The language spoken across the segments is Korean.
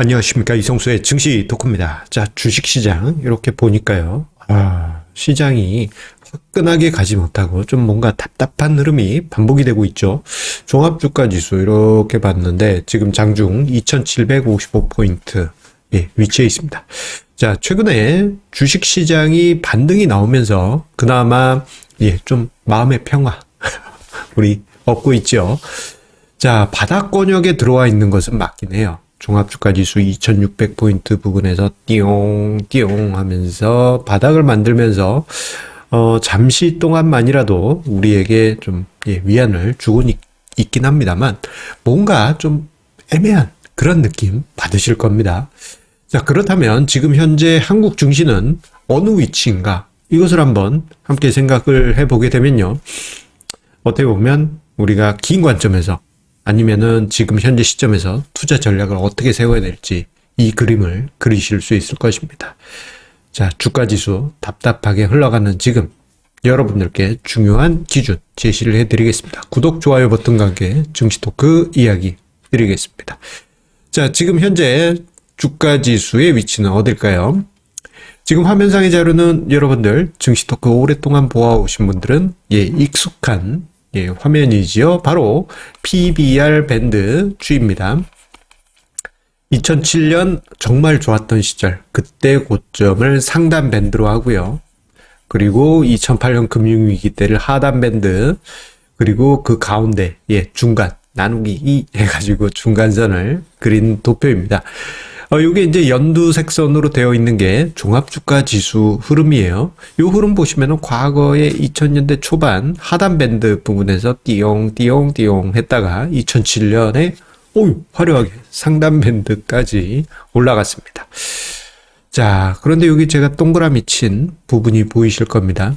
안녕하십니까 이성수의 증시 토크입니다. 자 주식시장 이렇게 보니까요. 아 시장이 화끈하게 가지 못하고 좀 뭔가 답답한 흐름이 반복이 되고 있죠. 종합주가지수 이렇게 봤는데 지금 장중 2755포인트 예, 위치해 있습니다. 자 최근에 주식시장이 반등이 나오면서 그나마 예, 좀 마음의 평화 우리 얻고 있죠. 자 바닥권역에 들어와 있는 것은 맞긴 해요. 종합주가지수 2600포인트 부근에서 띠용 띠용 하면서 바닥을 만들면서 어, 잠시 동안만이라도 우리에게 좀 예, 위안을 주고 있, 있긴 합니다만 뭔가 좀 애매한 그런 느낌 받으실 겁니다. 자 그렇다면 지금 현재 한국 증시는 어느 위치인가 이것을 한번 함께 생각을 해보게 되면요. 어떻게 보면 우리가 긴 관점에서 아니면은 지금 현재 시점에서 투자 전략을 어떻게 세워야 될지 이 그림을 그리실 수 있을 것입니다. 자, 주가 지수 답답하게 흘러가는 지금 여러분들께 중요한 기준 제시를 해드리겠습니다. 구독, 좋아요 버튼과 함께 증시 토크 이야기 드리겠습니다. 자, 지금 현재 주가 지수의 위치는 어딜까요? 지금 화면상의 자료는 여러분들 증시 토크 오랫동안 보아오신 분들은 예, 익숙한 예, 화면이지요. 바로 PBR 밴드 주입니다. 2007년 정말 좋았던 시절, 그때 고점을 상단 밴드로 하고요. 그리고 2008년 금융위기 때를 하단 밴드, 그리고 그 가운데, 예, 중간, 나누기 2 해가지고 중간선을 그린 도표입니다. 어, 이게 이제 연두색 선으로 되어 있는 게 종합주가 지수 흐름이에요. 이 흐름 보시면은 과거에 2000년대 초반 하단 밴드 부분에서 띠용, 띠용, 띠용 했다가 2007년에 오 화려하게 상단 밴드까지 올라갔습니다. 자, 그런데 여기 제가 동그라미 친 부분이 보이실 겁니다.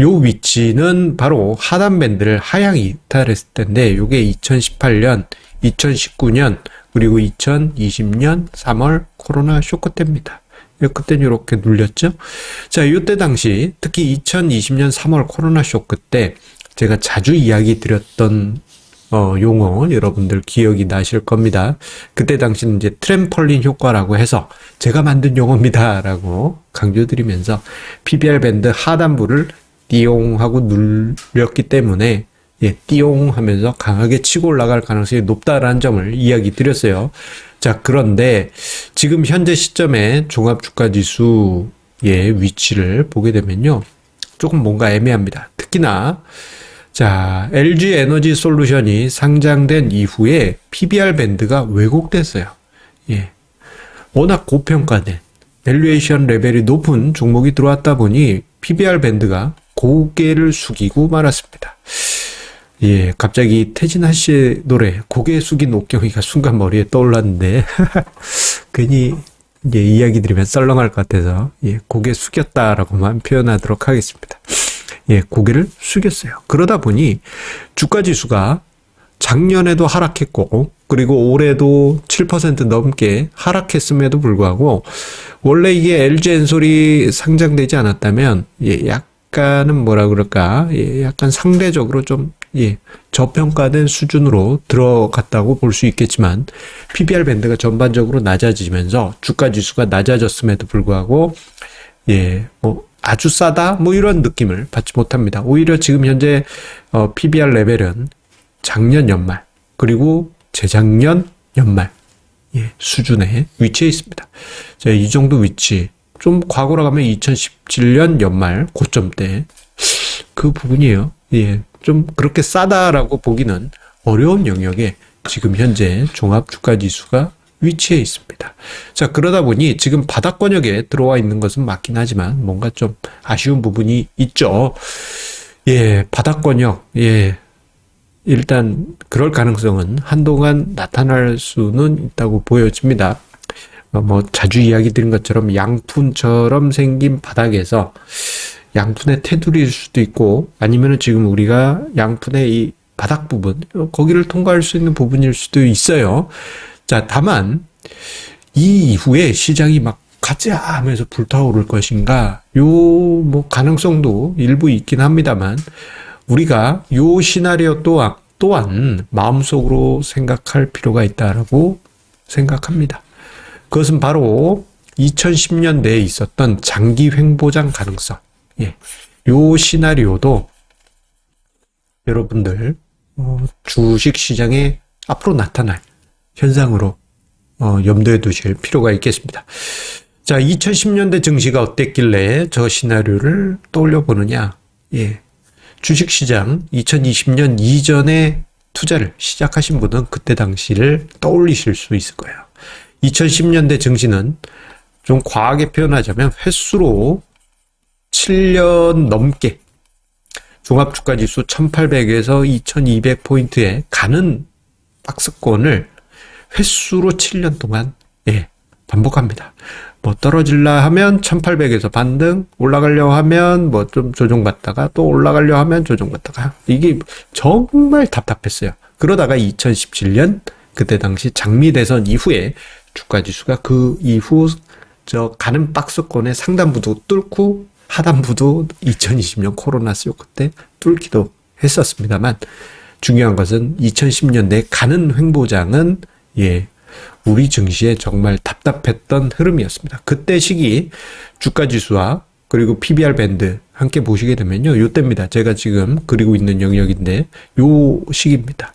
요 위치는 바로 하단 밴드를 하향 이탈했을 텐데, 요게 2018년, 2019년, 그리고 2020년 3월 코로나 쇼크 때입니다. 그때는 이렇게 눌렸죠. 자, 이때 당시 특히 2020년 3월 코로나 쇼크 때 제가 자주 이야기 드렸던 어, 용어 여러분들 기억이 나실 겁니다. 그때 당시는 이제 트램펄린 효과라고 해서 제가 만든 용어입니다라고 강조드리면서 PBR 밴드 하단부를 띠용하고 눌렸기 때문에 예, 띠용 하면서 강하게 치고 올라갈 가능성이 높다라는 점을 이야기 드렸어요. 자, 그런데 지금 현재 시점에 종합주가지수의 위치를 보게 되면요. 조금 뭔가 애매합니다. 특히나 자, LG 에너지 솔루션이 상장된 이후에 PBR 밴드가 왜곡됐어요. 예. 워낙 고평가된 밸류에이션 레벨이 높은 종목이 들어왔다 보니 PBR 밴드가 고개를 숙이고 말았습니다. 예, 갑자기 태진아 씨의 노래 고개 숙인 옥경이가 순간 머리에 떠올랐는데 괜히 예, 이야기 드리면 썰렁할 것 같아서 예, 고개 숙였다라고만 표현하도록 하겠습니다. 예, 고개를 숙였어요. 그러다 보니 주가 지수가 작년에도 하락했고 그리고 올해도 7% 넘게 하락했음에도 불구하고 원래 이게 LG 엔솔이 상장되지 않았다면 예, 약간은 뭐라 그럴까 예, 약간 상대적으로 좀 예, 저평가된 수준으로 들어갔다고 볼 수 있겠지만 PBR 밴드가 전반적으로 낮아지면서 주가 지수가 낮아졌음에도 불구하고 예, 뭐 아주 싸다 뭐 이런 느낌을 받지 못합니다. 오히려 지금 현재 어, PBR 레벨은 작년 연말 그리고 재작년 연말 예, 수준에 위치해 있습니다. 자, 이 정도 위치 좀 과거로 가면 2017년 연말 고점 때 그 부분이에요. 예, 좀 그렇게 싸다라고 보기는 어려운 영역에 지금 현재 종합 주가 지수가 위치해 있습니다. 자, 그러다 보니 지금 바닥권역에 들어와 있는 것은 맞긴 하지만 뭔가 좀 아쉬운 부분이 있죠. 예, 바닥권역, 예. 일단 그럴 가능성은 한동안 나타날 수는 있다고 보여집니다. 어, 뭐 자주 이야기 드린 것처럼 양푼처럼 생긴 바닥에서 양푼의 테두리일 수도 있고 아니면은 지금 우리가 양푼의 이 바닥 부분 거기를 통과할 수 있는 부분일 수도 있어요. 자, 다만 이 이후에 시장이 막 가자 하면서 불타오를 것인가 요 뭐 가능성도 일부 있긴 합니다만 우리가 요 시나리오 또한 또한 마음속으로 생각할 필요가 있다라고 생각합니다. 그것은 바로 2010년대에 있었던 장기 횡보장 가능성. 예. 요 시나리오도 여러분들 어, 주식 시장에 앞으로 나타날 현상으로 어, 염두에 두실 필요가 있겠습니다. 자, 2010년대 증시가 어땠길래 저 시나리오를 떠올려 보느냐? 예. 주식 시장 2020년 이전에 투자를 시작하신 분은 그때 당시를 떠올리실 수 있을 거예요. 2010년대 증시는 좀 과하게 표현하자면 횟수로 7년 넘게 종합주가지수 1800에서 2200포인트에 가는 박스권을 횟수로 7년 동안 예, 반복합니다. 뭐 떨어질라 하면 1800에서 반등, 올라가려 하면 뭐 좀 조정받다가 또 올라가려 하면 조정받다가 이게 정말 답답했어요. 그러다가 2017년 그때 당시 장미 대선 이후에 주가 지수가 그 이후 저 가는 박스권의 상단부도 뚫고 하단부도 2020년 코로나 쇼크 때 뚫기도 했었습니다만 중요한 것은 2010년대 가는 횡보장은 예 우리 증시에 정말 답답했던 흐름이었습니다. 그때 시기 주가 지수와 그리고 PBR 밴드 함께 보시게 되면요. 요 때입니다. 제가 지금 그리고 있는 영역인데 요 시기입니다.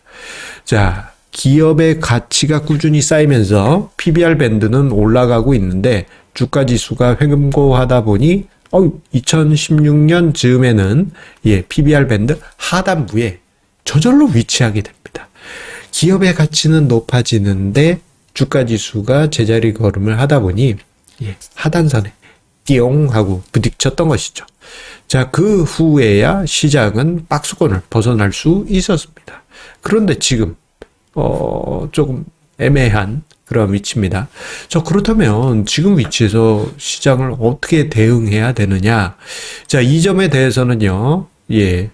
자, 기업의 가치가 꾸준히 쌓이면서 PBR 밴드는 올라가고 있는데 주가 지수가 횡보하다 보니 어 2016년 즈음에는 예, PBR 밴드 하단부에 저절로 위치하게 됩니다. 기업의 가치는 높아지는데 주가 지수가 제자리 걸음을 하다 보니 예, 하단선에 띠용 하고 부딪혔던 것이죠. 자, 그 후에야 시장은 박스권을 벗어날 수 있었습니다. 그런데 지금 어, 조금 애매한 그런 위치입니다. 자, 그렇다면 지금 위치에서 시장을 어떻게 대응해야 되느냐? 자, 이 점에 대해서는요, 예,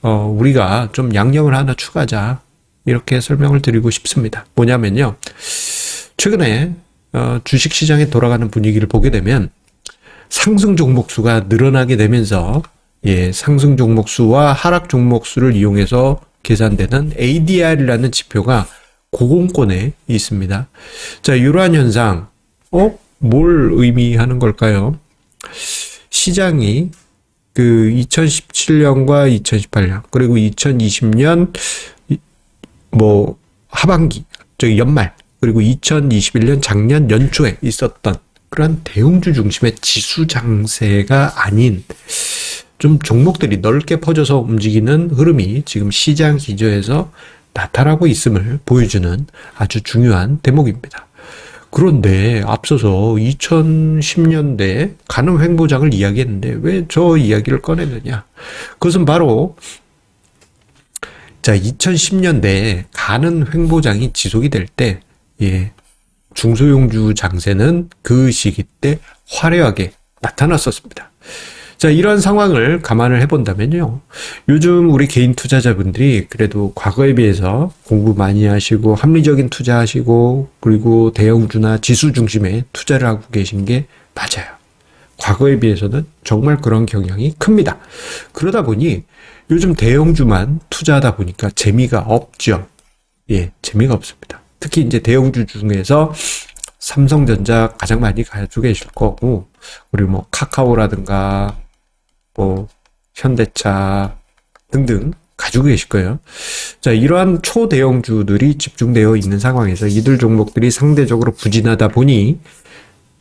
어, 우리가 좀 양념을 하나 추가하자. 이렇게 설명을 드리고 싶습니다. 뭐냐면요. 최근에 어, 주식 시장에 돌아가는 분위기를 보게 되면 상승 종목 수가 늘어나게 되면서 예, 상승 종목 수와 하락 종목 수를 이용해서 계산되는 ADR이라는 지표가 고공권에 있습니다. 자, 이러한 현상, 어? 뭘 의미하는 걸까요? 시장이 그 2017년과 2018년, 그리고 2020년 뭐 하반기, 저기 연말, 그리고 2021년 작년 연초에 있었던 그런 대형주 중심의 지수 장세가 아닌 좀 종목들이 넓게 퍼져서 움직이는 흐름이 지금 시장 기조에서 나타나고 있음을 보여주는 아주 중요한 대목입니다. 그런데 앞서서 2010년대 가는 횡보장을 이야기했는데 왜 저 이야기를 꺼내느냐? 그것은 바로 자 2010년대 가는 횡보장이 지속이 될때 예, 중소형주 장세는 그 시기 때 화려하게 나타났었습니다. 자, 이런 상황을 감안을 해본다면요. 요즘 우리 개인 투자자분들이 그래도 과거에 비해서 공부 많이 하시고 합리적인 투자하시고 그리고 대형주나 지수 중심의 투자를 하고 계신 게 맞아요. 과거에 비해서는 정말 그런 경향이 큽니다. 그러다 보니 요즘 대형주만 투자하다 보니까 재미가 없죠. 예, 재미가 없습니다. 특히 이제 대형주 중에서 삼성전자 가장 많이 가지고 계실 거고, 그리고 뭐 카카오라든가 뭐 현대차 등등 가지고 계실 거예요. 자, 이러한 초대형주들이 집중되어 있는 상황에서 이들 종목들이 상대적으로 부진하다 보니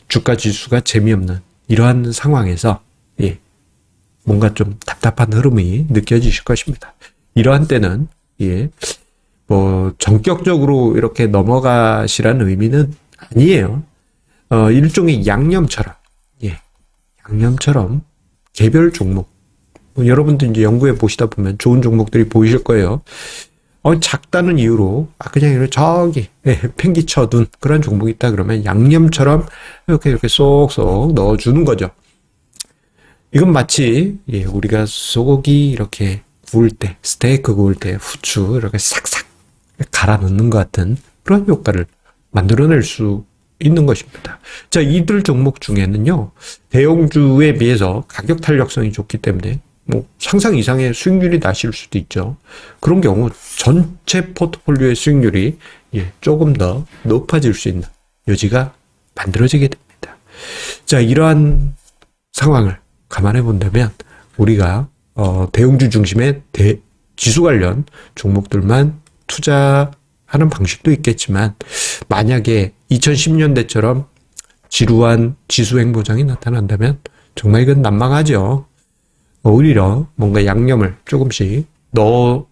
주가 지수가 재미없는 이러한 상황에서 예, 뭔가 좀 답답한 흐름이 느껴지실 것입니다. 이러한 때는 예, 뭐 전격적으로 이렇게 넘어가시라는 의미는 아니에요. 어, 일종의 양념처럼 예, 양념처럼 개별 종목. 뭐 여러분들 이제 연구해 보시다 보면 좋은 종목들이 보이실 거예요. 어, 작다는 이유로, 아, 그냥 이렇게 저기, 예, 팽기 쳐 둔 그런 종목이 있다 그러면 양념처럼 이렇게 이렇게 쏙쏙 넣어주는 거죠. 이건 마치, 예, 우리가 소고기 이렇게 구울 때, 스테이크 구울 때 후추 이렇게 싹싹 갈아 넣는 것 같은 그런 효과를 만들어낼 수 있는 것입니다. 자, 이들 종목 중에는요, 대형주에 비해서 가격 탄력성이 좋기 때문에 뭐 상상 이상의 수익률이 나실 수도 있죠. 그런 경우 전체 포트폴리오의 수익률이 예, 조금 더 높아질 수 있는 여지가 만들어지게 됩니다. 자, 이러한 상황을 감안해 본다면 우리가 어, 대형주 중심의 대, 지수 관련 종목들만 투자 하는 방식도 있겠지만 만약에 2010년대처럼 지루한 지수 행보장이 나타난다면 정말 이건 난망하죠. 오히려 뭔가 양념을 조금씩 넣어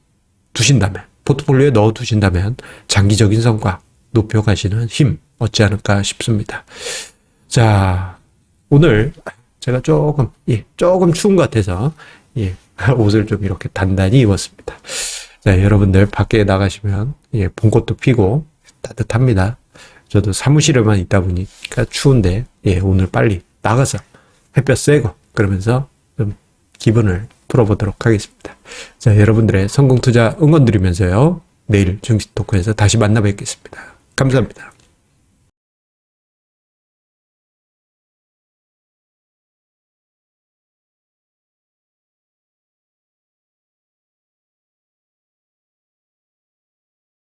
두신다면 포트폴리오에 넣어 두신다면 장기적인 성과 높여가시는 힘 얻지 않을까 싶습니다. 자, 오늘 제가 조금, 예, 조금 추운 것 같아서, 예, 옷을 좀 이렇게 단단히 입었습니다. 자, 여러분들 밖에 나가시면, 예, 봄꽃도 피고 따뜻합니다. 저도 사무실에만 있다 보니까 추운데, 예, 오늘 빨리 나가서 햇볕 쐬고, 그러면서 좀 기분을 풀어보도록 하겠습니다. 자, 여러분들의 성공 투자 응원 드리면서요. 내일 정식 토크에서 다시 만나 뵙겠습니다. 감사합니다.